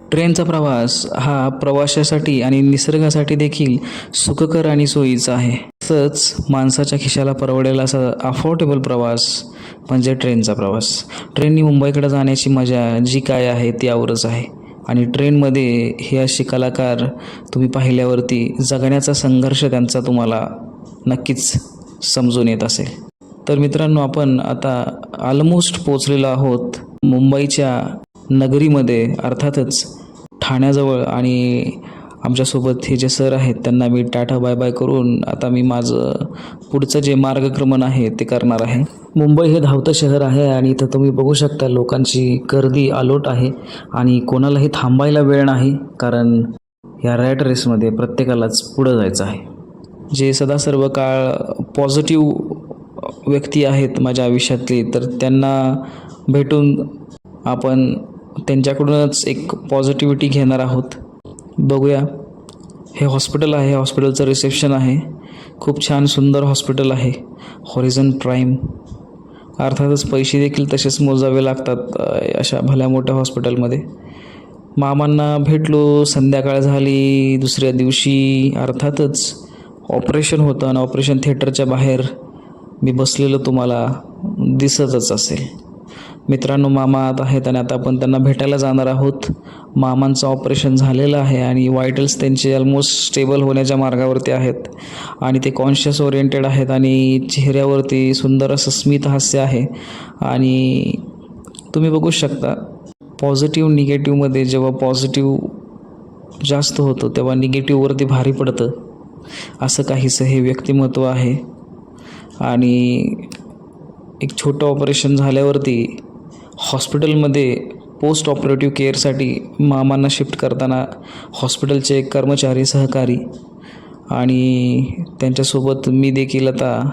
ट्रेनचा प्रवास हा प्रवाशासाठी आणि निसर्गासाठी देखील सुखकर आणि सोयीचा आहे. तसंच माणसाच्या खिशाला परवडेल असा अफोर्डेबल प्रवास म्हणजे ट्रेनचा प्रवास. ट्रेननी मुंबईकडे जाण्याची मजा जी काय आहे ती आवरच आहे. आणि ट्रेनमध्ये हे असे कलाकार तुम्ही पाहिल्यावरती जगण्याचा संघर्ष त्यांचा तुम्हाला नक्कीच समजून येत असेल. तर मित्रांनो आपण आता ऑलमोस्ट पोचलेलो आहोत मुंबईच्या नगरीमध्ये अर्थातच ठाण्याजवळ आणि आमच्यासोबत हे जे सर आहेत त्यांना मी टाटा बाय बाय करून आता मी माझं पुढचं जे मार्गक्रमण आहे ते करणार आहे. मुंबई हे धावतं शहर आहे आणि इथं तुम्ही बघू शकता लोकांची गर्दी आलोट आहे आणि कोणालाही थांबायला वेळ नाही कारण या रॅट रेसमध्ये प्रत्येकालाच पुढं जायचं आहे. जे सदा सर्व काळ पॉझिटिव्ह व्यक्ती आहेत माझ्या आयुष्यातली तर त्यांना भेटून आपण त्यांच्याकडूनच एक पॉझिटिव्हिटी घेणार आहोत. बघूया. हे हॉस्पिटल आहे. हॉस्पिटलचं रिसेप्शन आहे. खूप छान सुंदर हॉस्पिटल आहे. हॉरिझन प्राईम अर्थातच पैसे देखील तसेच मोजावे लागतात अशा भल्या मोठ्या हॉस्पिटलमध्ये मामांना भेटलो संध्याकाळ झाली दुसऱ्या दिवशी अर्थातच ऑपरेशन होतं आणि ऑपरेशन थिएटरच्या बाहेर मी बसलेलं तुम्हाला. दिसतच असेल. मित्रांनो मामा आत आहेत आणि आता आपण त्यांना भेटायला जाणार आहोत. मामांचं ऑपरेशन झालेलं आहे आणि वायटल्स त्यांचे ऑलमोस्ट स्टेबल होण्याच्या मार्गावरती आहेत. आणि ते कॉन्शियस ओरिएंटेड आहेत आणि चेहऱ्यावरती सुंदर असं स्मित हास्य आहे. आणि तुम्ही बघू शकता पॉझिटिव्ह निगेटिव्हमध्ये जेव्हा पॉझिटिव्ह जास्त होतं तेव्हा निगेटिव्हवरती भारी पडतं. असं काहीसं हे व्यक्तिमत्व आहे. आणि एक छोटं ऑपरेशन झाल्यावरती हॉस्पिटलमध्ये पोस्ट ऑपरेटिव्ह केअरसाठी मामांना शिफ्ट करताना हॉस्पिटलचे कर्मचारी सहकारी आणि त्यांच्यासोबत मी देखील आता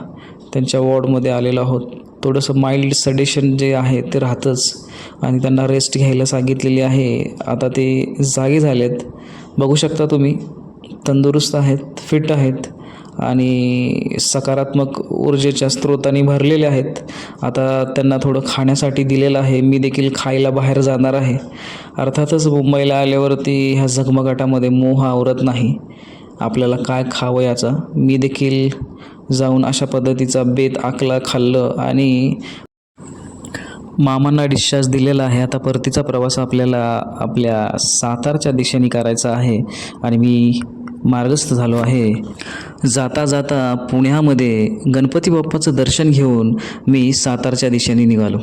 त्यांच्या वॉर्डमध्ये आलेलो आहोत. थोडंसं माइल्ड सडेशन जे आहे ते राहतंच आणि त्यांना रेस्ट घ्यायला सांगितलेली आहे. आता ते जागे झालेत. बघू शकता तुम्ही तंदुरुस्त आहेत फिट आहेत. आणि सकारात्मक ऊर्जेच्या स्रोताने भरलेले आहेत. आता त्यांना थोडं खाण्यासाठी दिलेलं आहे. मी देखील खायला बाहेर जाणार आहे. अर्थातच मुंबईला आल्यावरती ह्या झगमगाटामध्ये मोह आवरत नाही. आपल्याला काय खावं याचा? मी देखील जाऊन अशा पद्धतीचा बेत आकला खाल्लं आणि मामांना डिस्चार्ज दिलेला आहे. आता परतीचा प्रवास आपल्याला आपल्या सातारच्या दिशेने करायचा आहे. आणि मी मार्गस्थ झालो आहे. जाता जाता पुण्यामध्ये गणपती बाप्पाचं दर्शन घेऊन मी सातारच्या दिशेने निघालो.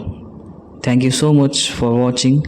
Thank you so much for watching